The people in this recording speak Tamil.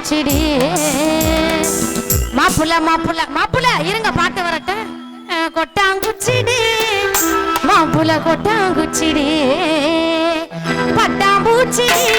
பூச்சிடி. மாப்புல மாப்புல மாப்புல இருங்க பாட்டு வரட்ட. கொட்டாங்குச்சிடி. மாப்புல கொட்டாங்குச்சிடி. பட்டாம்பூச்சிடி.